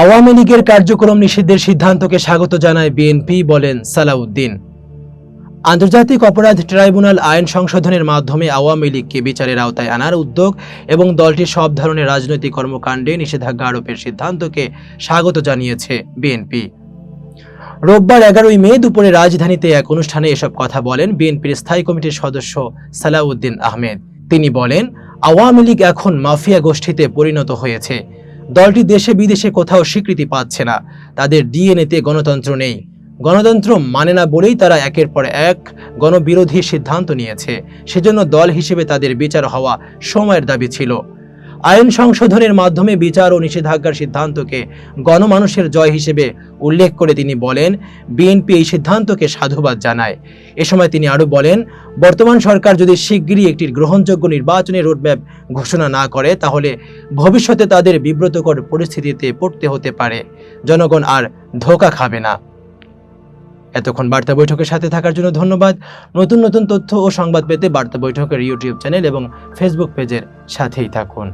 আওয়ামী লীগের কার্যক্রম নিষিদ্ধের সিদ্ধান্তকে স্বাগত জানায় বিএনপি, বলেন সালাউদ্দিন। আন্তর্জাতিক অপরাধ ট্রাইব্যুনাল আইন সংশোধনের মাধ্যমে আওয়ামী লীগকে বিচারের আওতায় আনার উদ্যোগ এবং দলটির সব ধরনের রাজনৈতিক কর্মকাণ্ডে নিষেধাজ্ঞা আরোপের সিদ্ধান্তকে স্বাগত জানিয়েছে বিএনপি। রোববার এগারোই মে দুপুরে রাজধানীতে এক অনুষ্ঠানে এসব কথা বলেন বিএনপির স্থায়ী কমিটির সদস্য সালাউদ্দিন আহমেদ। তিনি বলেন, আওয়ামী লীগ এখন মাফিয়া গোষ্ঠীতে পরিণত হয়েছে। দলটি দেশে বিদেশে কোথাও স্বীকৃতি পাচ্ছে না। তাদের ডিএনএতে গণতন্ত্র নেই। গণতন্ত্র মানে না বলেই তারা একের পর এক গণবিরোধী সিদ্ধান্ত নিয়েছে। সেজন্য দল হিসেবে তাদের বিচার হওয়া সময়ের দাবি ছিল। আইন সংশোধনের মাধ্যমে বিচার ও নিষেধাজ্ঞার সিদ্ধান্তকে গণমানুষের জয় হিসেবে উল্লেখ করে তিনি বলেন, বিএনপি এই সিদ্ধান্তকে সাধুবাদ জানায়। এ সময় তিনি আরও বলেন, বর্তমান সরকার যদি শিগগিরই একটি গ্রহণযোগ্য নির্বাচনী রোডম্যাপ ঘোষণা না করে, তাহলে ভবিষ্যতে তাদের বিব্রতকর পরিস্থিতিতে পড়তে হতে পারে। জনগণ আর ধোকা খাবে না। এতক্ষণ বার্তা বৈঠকের সাথে থাকার জন্য ধন্যবাদ। নতুন নতুন তথ্য ও সংবাদ পেতে বার্তা বৈঠকের ইউটিউব চ্যানেল এবং ফেসবুক পেজের সাথেই থাকুন।